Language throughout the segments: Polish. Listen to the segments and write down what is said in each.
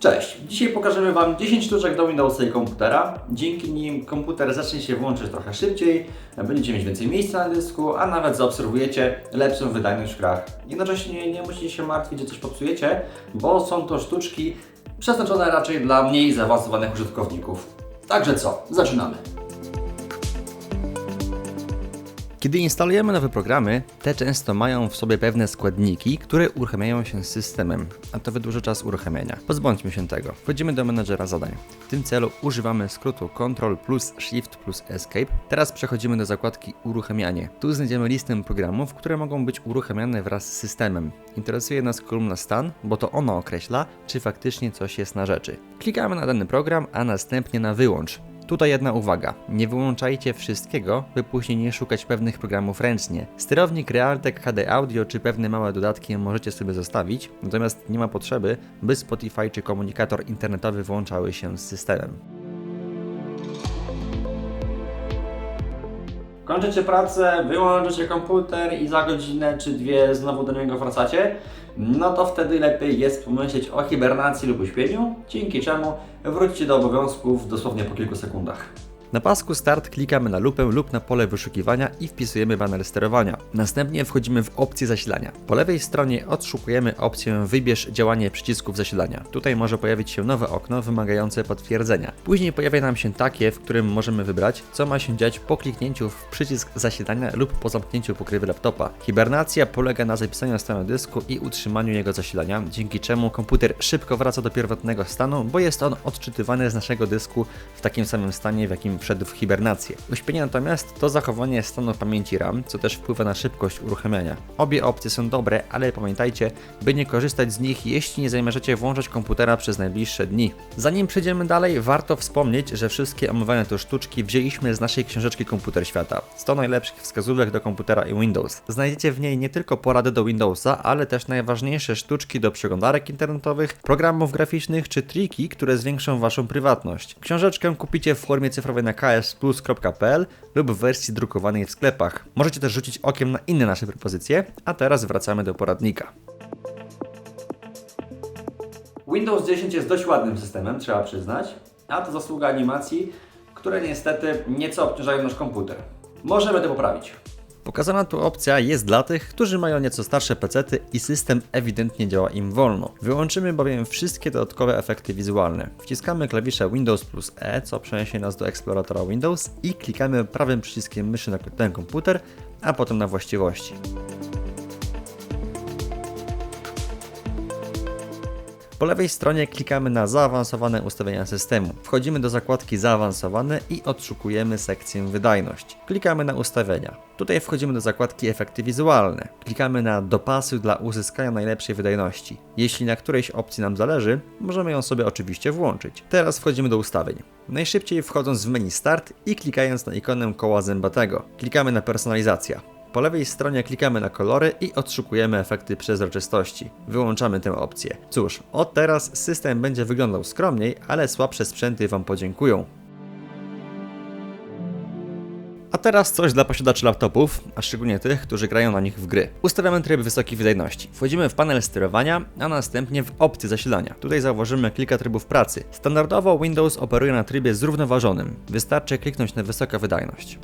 Cześć! Dzisiaj pokażemy Wam 10 sztuczek do Windowsa i komputera. Dzięki nim komputer zacznie się włączyć trochę szybciej, będziecie mieć więcej miejsca na dysku, a nawet zaobserwujecie lepszą wydajność w grach. Jednocześnie nie musicie się martwić, że coś popsujecie, bo są to sztuczki przeznaczone raczej dla mniej zaawansowanych użytkowników. Także co? Zaczynamy! Kiedy instalujemy nowe programy, te często mają w sobie pewne składniki, które uruchamiają się z systemem, a to wydłuża czas uruchamiania. Pozbądźmy się tego. Wchodzimy do menedżera zadań. W tym celu używamy skrótu Ctrl plus Shift plus Escape. Teraz przechodzimy do zakładki Uruchamianie. Tu znajdziemy listę programów, które mogą być uruchamiane wraz z systemem. Interesuje nas kolumna stan, bo to ono określa, czy faktycznie coś jest na rzeczy. Klikamy na dany program, a następnie na wyłącz. Tutaj jedna uwaga. Nie wyłączajcie wszystkiego, by później nie szukać pewnych programów ręcznie. Sterownik Realtek HD Audio czy pewne małe dodatki możecie sobie zostawić, natomiast nie ma potrzeby, by Spotify czy komunikator internetowy włączały się z systemem. Kończycie pracę, wyłączycie komputer i za godzinę czy dwie znowu do niego wracacie, no to wtedy lepiej jest pomyśleć o hibernacji lub uśpieniu, dzięki czemu wrócicie do obowiązków dosłownie po kilku sekundach. Na pasku Start klikamy na lupę lub na pole wyszukiwania i wpisujemy baner sterowania. Następnie wchodzimy w opcję zasilania. Po lewej stronie odszukujemy opcję Wybierz działanie przycisków zasilania. Tutaj może pojawić się nowe okno wymagające potwierdzenia. Później pojawia nam się takie, w którym możemy wybrać, co ma się dziać po kliknięciu w przycisk zasilania lub po zamknięciu pokrywy laptopa. Hibernacja polega na zapisaniu stanu dysku i utrzymaniu jego zasilania, dzięki czemu komputer szybko wraca do pierwotnego stanu, bo jest on odczytywany z naszego dysku w takim samym stanie, w jakim wszedł w hibernację. Uśpienie natomiast to zachowanie stanu pamięci RAM, co też wpływa na szybkość uruchamiania. Obie opcje są dobre, ale pamiętajcie, by nie korzystać z nich, jeśli nie zamierzacie włączać komputera przez najbliższe dni. Zanim przejdziemy dalej, warto wspomnieć, że wszystkie omawiane tu sztuczki wzięliśmy z naszej książeczki Komputer Świata. 100 najlepszych wskazówek do komputera i Windows. Znajdziecie w niej nie tylko porady do Windowsa, ale też najważniejsze sztuczki do przeglądarek internetowych, programów graficznych czy triki, które zwiększą Waszą prywatność. Książeczkę kupicie w formie cyfrowej na ksplus.pl lub w wersji drukowanej w sklepach. Możecie też rzucić okiem na inne nasze propozycje, a teraz wracamy do poradnika. Windows 10 jest dość ładnym systemem, trzeba przyznać, a to zasługa animacji, które niestety nieco obciążają nasz komputer. Możemy to poprawić. Pokazana tu opcja jest dla tych, którzy mają nieco starsze pecety i system ewidentnie działa im wolno. Wyłączymy bowiem wszystkie dodatkowe efekty wizualne. Wciskamy klawisze Windows plus E, co przeniesie nas do eksploratora Windows i klikamy prawym przyciskiem myszy na ten komputer, a potem na właściwości. Po lewej stronie klikamy na zaawansowane ustawienia systemu. Wchodzimy do zakładki zaawansowane i odszukujemy sekcję wydajność. Klikamy na ustawienia. Tutaj wchodzimy do zakładki efekty wizualne. Klikamy na dopasuj dla uzyskania najlepszej wydajności. Jeśli na którejś opcji nam zależy, możemy ją sobie oczywiście włączyć. Teraz wchodzimy do ustawień. Najszybciej wchodząc w menu start i klikając na ikonę koła zębatego. Klikamy na personalizacja. Po lewej stronie klikamy na kolory i odszukujemy efekty przezroczystości. Wyłączamy tę opcję. Cóż, od teraz system będzie wyglądał skromniej, ale słabsze sprzęty Wam podziękują. A teraz coś dla posiadaczy laptopów, a szczególnie tych, którzy grają na nich w gry. Ustawiamy tryb wysokiej wydajności. Wchodzimy w panel sterowania, a następnie w opcje zasilania. Tutaj zauważymy kilka trybów pracy. Standardowo Windows operuje na trybie zrównoważonym. Wystarczy kliknąć na wysoka wydajność.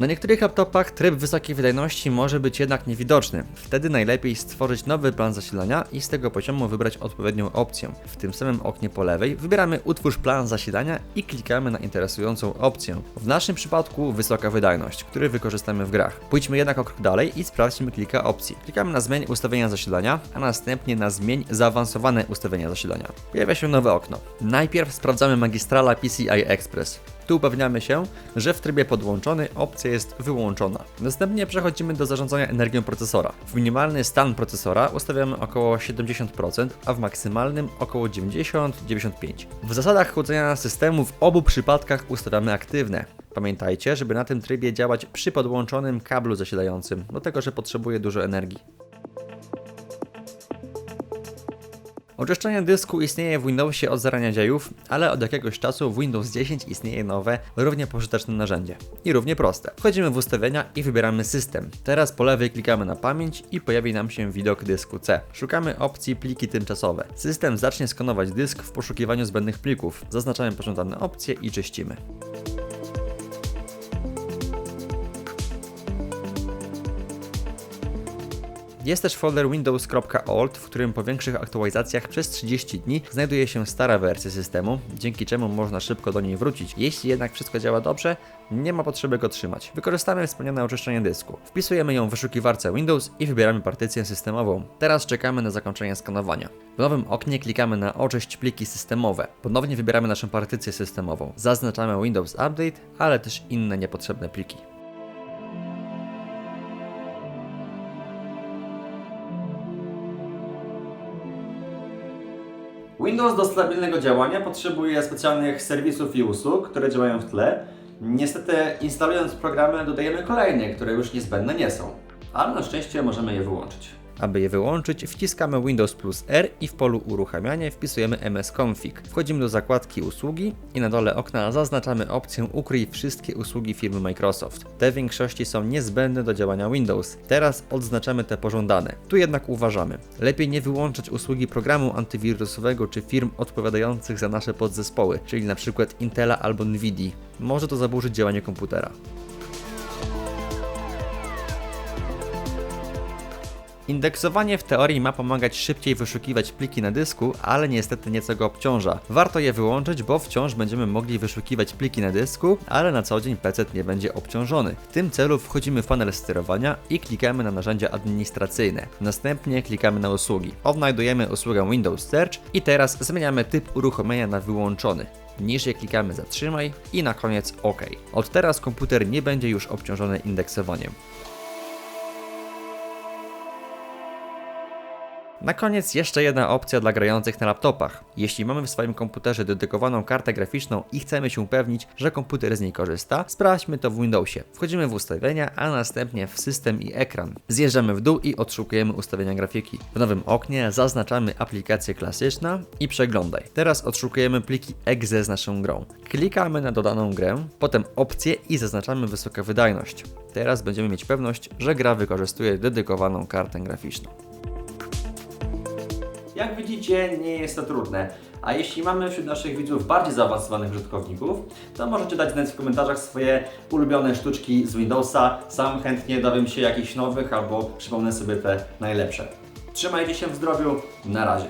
Na niektórych laptopach tryb wysokiej wydajności może być jednak niewidoczny. Wtedy najlepiej stworzyć nowy plan zasilania i z tego poziomu wybrać odpowiednią opcję. W tym samym oknie po lewej wybieramy Utwórz plan zasilania i klikamy na interesującą opcję. W naszym przypadku wysoka wydajność, który wykorzystamy w grach. Pójdźmy jednak o krok dalej i sprawdźmy kilka opcji. Klikamy na Zmień ustawienia zasilania, a następnie na Zmień zaawansowane ustawienia zasilania. Pojawia się nowe okno. Najpierw sprawdzamy magistrala PCI Express. Tu upewniamy się, że w trybie podłączony opcja jest wyłączona. Następnie przechodzimy do zarządzania energią procesora. W minimalny stan procesora ustawiamy około 70%, a w maksymalnym około 90-95%. W zasadach chłodzenia systemu w obu przypadkach ustawiamy aktywne. Pamiętajcie, żeby na tym trybie działać przy podłączonym kablu zasilającym, do tego, że potrzebuje dużo energii. Oczyszczanie dysku istnieje w Windowsie od zarania dziejów, ale od jakiegoś czasu w Windows 10 istnieje nowe, równie pożyteczne narzędzie. I równie proste. Wchodzimy w ustawienia i wybieramy system. Teraz po lewej klikamy na pamięć i pojawi nam się widok dysku C. Szukamy opcji pliki tymczasowe. System zacznie skanować dysk w poszukiwaniu zbędnych plików. Zaznaczamy pożądane opcje i czyścimy. Jest też folder windows.old, w którym po większych aktualizacjach przez 30 dni znajduje się stara wersja systemu, dzięki czemu można szybko do niej wrócić. Jeśli jednak wszystko działa dobrze, nie ma potrzeby go trzymać. Wykorzystamy wspomniane oczyszczenie dysku. Wpisujemy ją w wyszukiwarce Windows i wybieramy partycję systemową. Teraz czekamy na zakończenie skanowania. W nowym oknie klikamy na oczyść pliki systemowe. Ponownie wybieramy naszą partycję systemową. Zaznaczamy Windows Update, ale też inne niepotrzebne pliki. Windows do stabilnego działania potrzebuje specjalnych serwisów i usług, które działają w tle. Niestety, instalując programy, dodajemy kolejne, które już niezbędne nie są, ale na szczęście możemy je wyłączyć. Aby je wyłączyć, wciskamy Windows plus R i w polu uruchamianie wpisujemy msconfig. Wchodzimy do zakładki usługi i na dole okna zaznaczamy opcję ukryj wszystkie usługi firmy Microsoft. Te większości są niezbędne do działania Windows. Teraz odznaczamy te pożądane. Tu jednak uważamy. Lepiej nie wyłączać usługi programu antywirusowego czy firm odpowiadających za nasze podzespoły, czyli np. Intela albo Nvidia. Może to zaburzyć działanie komputera. Indeksowanie w teorii ma pomagać szybciej wyszukiwać pliki na dysku, ale niestety nieco go obciąża. Warto je wyłączyć, bo wciąż będziemy mogli wyszukiwać pliki na dysku, ale na co dzień PC nie będzie obciążony. W tym celu wchodzimy w panel sterowania i klikamy na narzędzia administracyjne. Następnie klikamy na usługi. Odnajdujemy usługę Windows Search i teraz zmieniamy typ uruchomienia na wyłączony. Niżej klikamy zatrzymaj i na koniec OK. Od teraz komputer nie będzie już obciążony indeksowaniem. Na koniec jeszcze jedna opcja dla grających na laptopach. Jeśli mamy w swoim komputerze dedykowaną kartę graficzną i chcemy się upewnić, że komputer z niej korzysta, sprawdźmy to w Windowsie. Wchodzimy w ustawienia, a następnie w system i ekran. Zjeżdżamy w dół i odszukujemy ustawienia grafiki. W nowym oknie zaznaczamy aplikację klasyczna i przeglądaj. Teraz odszukujemy pliki exe z naszą grą. Klikamy na dodaną grę, potem opcje i zaznaczamy wysoka wydajność. Teraz będziemy mieć pewność, że gra wykorzystuje dedykowaną kartę graficzną. Jak widzicie, nie jest to trudne. A jeśli mamy wśród naszych widzów bardziej zaawansowanych użytkowników, to możecie dać znać w komentarzach swoje ulubione sztuczki z Windowsa. Sam chętnie dowiem się jakichś nowych albo przypomnę sobie te najlepsze. Trzymajcie się w zdrowiu, na razie.